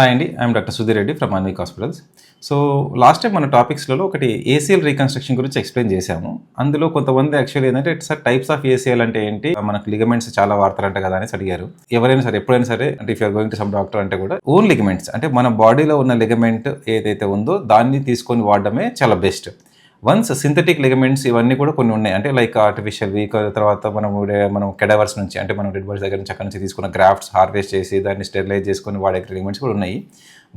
Hi అండి I'm doctor Sudheer Reddy from Anvik hospitals so last time మన టాపిక్స్లలో ఒకటి ఏసీఎల్ రీకన్స్ట్రక్షన్ గురించి ఎక్స్ప్లెయిన్ చేశాము. అందులో కొంతమంది యాక్చువల్లీ ఏంటంటే సార్ టైప్స్ ఆఫ్ ఏసీఎల్ అంటే ఏంటి? మనకు లిగమెంట్స్ చాలా వాడతారంట కదా అని అడిగారు. ఎవరైనా సరే ఎప్పుడైనా సరే అంటే if you're going to some doctor అంటే కూడా ఓన్ లిగమెంట్స్ అంటే మన బాడీలో ఉన్న లిగమెంట్ ఏదైతే ఉందో దాన్ని తీసుకొని వాడడమే చాలా బెస్ట్ వన్స్ సింథటిక్ లిగమెంట్స్ ఇవన్నీ కూడా కొన్ని ఉన్నాయి. అంటే లైక్ ఆర్టిఫిషియల్ వీక్ తర్వాత మనం మనం కెడవర్స్ నుంచి అంటే మనం డెడ్ బాడీస్ దగ్గర నుంచి అక్కడ నుంచి తీసుకున్న గ్రాఫ్ట్స్ హార్వెస్ట్ చేసి దాన్ని స్టెరిలైజ్ చేసుకొని వాడే లిగమెంట్స్ కూడా ఉన్నాయి.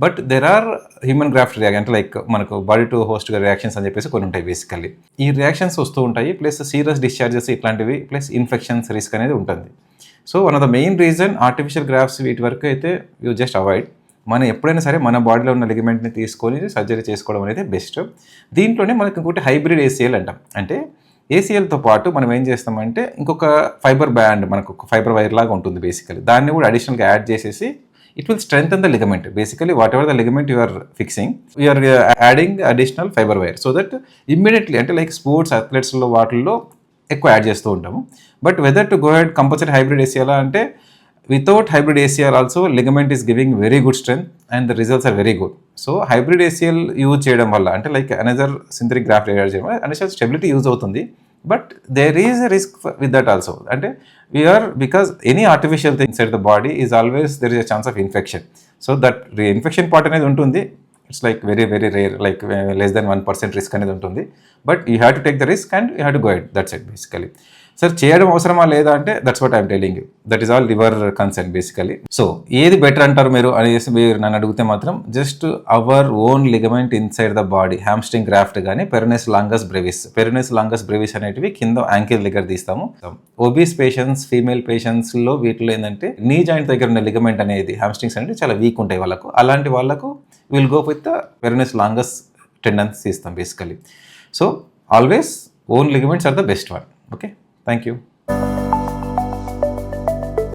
But there are human graft reaction అంటే లైక్ మనకు బాడీ టు హోస్ట్ రియాక్షన్స్ అని చెప్పేసి కొన్ని ఉంటాయి బేసికల్లీ ఈ రియాక్షన్స్ వస్తూ ఉంటాయి ప్లస్ సీరియస్ డిశ్చార్జెస్ ఇట్లాంటివి ప్లస్ ఇన్ఫెక్షన్స్ రిస్క్ అనేది ఉంటుంది. So one of the main reason artificial grafts వీటి వరకు అయితే యూ జస్ట్ అవాయిడ్ మనం ఎప్పుడైనా సరే మన బాడీలో ఉన్న లిగమెంట్ని తీసుకొని సర్జరీ చేసుకోవడం అనేది బెస్ట్ దీంట్లోనే మనకి ఇంకోటి హైబ్రిడ్ ఏసీఎల్ అంటాం. అంటే ఏసీఎల్తో పాటు మనం ఏం చేస్తామంటే ఇంకొక ఫైబర్ బ్యాండ్ మనకు ఒక ఫైబర్ వైర్ లాగా ఉంటుంది బేసికలీ దాన్ని కూడా అడిషనల్గా యాడ్ చేసేసి it will strength the ligament basically whatever the ligament you are fixing you're adding additional fibre wire so that immediately అంటే లైక్ స్పోర్ట్స్ అథ్లెట్స్లో వాటిల్లో ఎక్కువ యాడ్ చేస్తూ ఉంటాము. But whether to go ahead compulsory hybrid ACL అంటే without hybrid ACL also ligament is giving very good strength and the results are very good so hybrid ACL use చేయడం వల్ల అంటే like another synthetic graft add చేయడం వల్ల another stability use అవుతుంది. But there is a risk with that also అంటే we're because any artificial things at the body is always there is a chance of infection so that infection part అనేది ఉంటుంది. It's like very very rare like less than one percent risk అనేది ఉంటుంది. But you have to take the risk and you have to go at that's it basically sir చేయడం అవసరమా లేదా అంటే that's what I'm telling you that is all your concern basically so ఏది better అంటారు మీరు? అనేసి మీరు నన్ను అడిగితే మాత్రం just our own ligament inside the body hamstring graft కానీ పెరనెస్ లాంగస్ బ్రెవిస్ పెరనెస్ లాంగస్ బ్రెవిస్ అనేటివి కింద యాంకిల్ దగ్గర తీస్తాము. ఓబీస్ పేషెంట్స్ ఫీమేల్ పేషెంట్స్లో వీటిలో ఏంటంటే నీ జాయింట్ దగ్గర ఉన్న లిగమెంట్ అనేది హ్యామ్స్ట్రింగ్స్ అనేది చాలా వీక్ ఉంటాయి వాళ్ళకు. అలాంటి వాళ్ళకు will go with the peroneus longus tendons ఇస్తాం basically so always own ligaments are the best one okay thank you